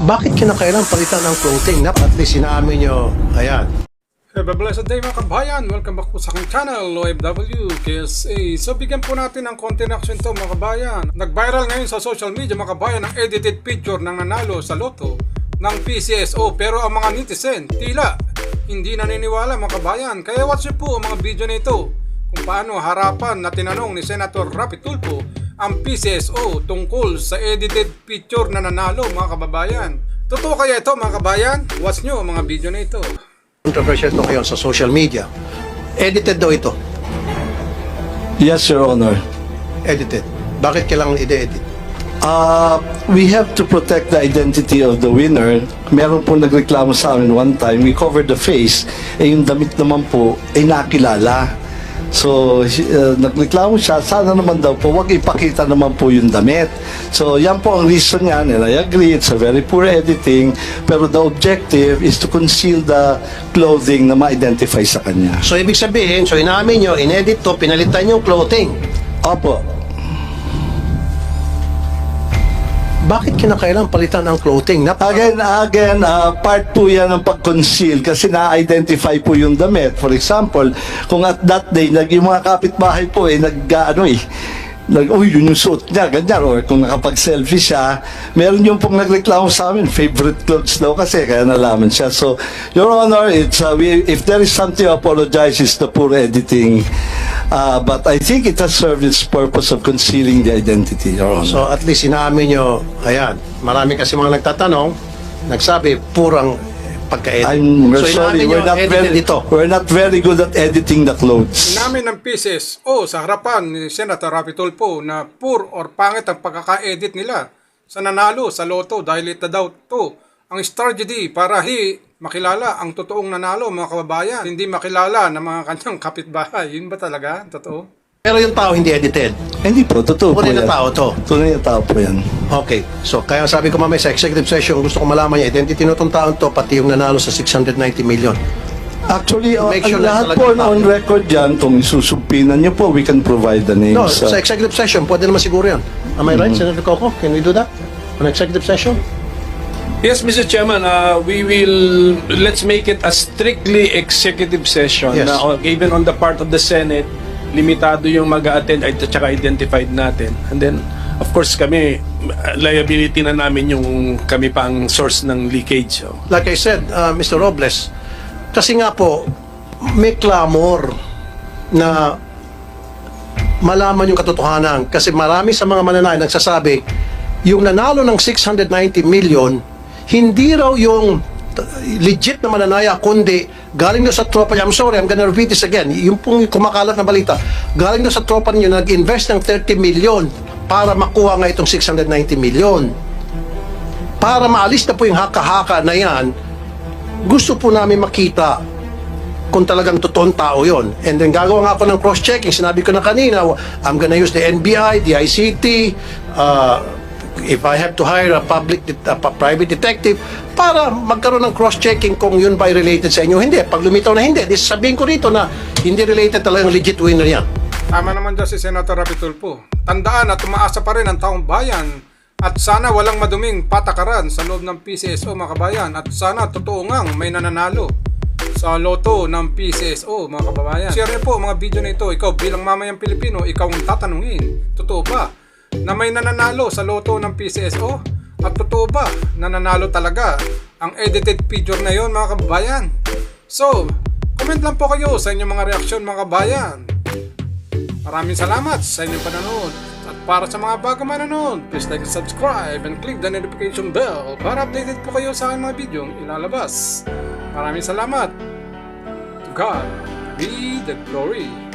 Bakit kinakailangan palitan ng clothing? Nap, at least sinaamin nyo, ayan. Have a blessed day mga kabayan! Welcome back po sa aking channel, OFW KSA. So bigyan po natin ng konti na action to mga kabayan. Nag-viral ngayon sa social media mga kabayan ang edited picture ng nanalo sa loto ng PCSO pero ang mga netizen tila hindi naniniwala mga kabayan. Kaya watch po ang mga video na ito kung paano harapan na tinanong ni Senator Rapi Tulfo ang PCSO tungkol sa edited picture na nanalo mga kababayan. Totoo kaya ito mga kabayan? Watch nyo ang mga video na ito. Controversial ito ngayon sa social media. Edited daw ito. Yes, Your Honor. Edited. Bakit kailangan i-edit? Uh, we have to protect the identity of the winner. Meron po nagreklamo sa amin one time, we covered the face, eh yung damit naman po, ay nakilala. So, uh, nagreklamo siya, sana naman daw po, wag ipakita naman po yung damit. So, yan po ang reason niya, and I agree, it's a very poor editing, pero the objective is to conceal the clothing na ma-identify sa kanya. So, ibig sabihin, so inamin nyo, inedit to, pinalitan yung clothing. Opo. Bakit kinakailangan palitan ng clothing? Nap, Again, again, uh, part po yan ng pag-conceal kasi na-identify po yung damit. For example, kung at that day, nag, yung mga kapitbahay po eh, nag, ano eh, nag, uy, yun yung suot niya, ganyan. Or kung nakapag-selfie siya, meron yung pong nagreklamo sa amin, favorite clothes daw kasi, kaya nalaman siya. So, Your Honor, it's, uh, we, if there is something to apologize, it's the poor editing. Uh, but I think it has served its purpose of concealing the identity, Your Honor. so at least inamin nyo, ayan, marami kasi mga nagtatanong, nagsabi, purang pagka-edit. I'm so, sorry, we're not, very, ito. we're not very good at editing the clothes. Namin ng pieces o sa harapan ni Senator Rapi Tulfo na poor or pangit ang pagkaka-edit nila sa nanalo sa loto dahil ito daw to ang strategy para hi makilala ang totoong nanalo mga kababayan hindi makilala ng mga kanyang kapitbahay yun ba talaga totoo Pero yung tao hindi edited. Hindi po, totoo po Tunay na yan. tao to. Tunay na tao po yan. Okay. So, kaya sabi ko mamaya sa executive session, gusto ko malaman niya, identity nitong taon to, pati yung nanalo sa 690 million. Actually, uh, Make sure ang na lahat talaga po tao. on record yan, kung isusumpinan niyo po, we can provide the names. No, sa executive session, pwede naman siguro yan. Am I right, Senator Coco? Can we do that? On executive session? Yes, Mr. Chairman, uh, we will, let's make it a strictly executive session. Yes. Na, uh, even on the part of the Senate, limitado yung mag attend at saka identified natin. And then, of course, kami, liability na namin yung kami pa ang source ng leakage. So. Like I said, uh, Mr. Robles, kasi nga po, may clamor na malaman yung katotohanan. Kasi marami sa mga mananay nagsasabi, yung nanalo ng 690 million, hindi raw yung legit na mananaya, kundi galing na sa tropa niya. I'm sorry, I'm gonna repeat this again. Yung pong kumakalat na balita, galing na sa tropa niyo, nag-invest ng 30 million para makuha nga itong 690 million. Para maalis na po yung haka-haka na yan, gusto po namin makita kung talagang totoong tao yon. And then gagawa nga ako ng cross-checking. Sinabi ko na kanina, I'm gonna use the NBI, the ICT, uh, if I have to hire a public, a private detective, para magkaroon ng cross-checking kung yun ba related sa inyo. Hindi. Pag lumitaw na hindi, di sabihin ko rito na hindi related talagang legit winner yan. Tama naman dyan si Senator Rapi Tulfo. Tandaan at tumaasa pa rin ang taong bayan at sana walang maduming patakaran sa loob ng PCSO mga kabayan at sana totoo ngang may nananalo sa loto ng PCSO mga kababayan. Share niyo po mga video na ito. Ikaw bilang mamayang Pilipino, ikaw ang tatanungin. Totoo ba na may nananalo sa loto ng PCSO? At totoo ba na nanalo talaga ang edited picture na yon mga kababayan? So, comment lang po kayo sa inyong mga reaksyon mga kababayan. Maraming salamat sa inyong panonood. At para sa mga bago manonood, please like and subscribe and click the notification bell para updated po kayo sa aking mga video ilalabas. Maraming salamat. God be the glory.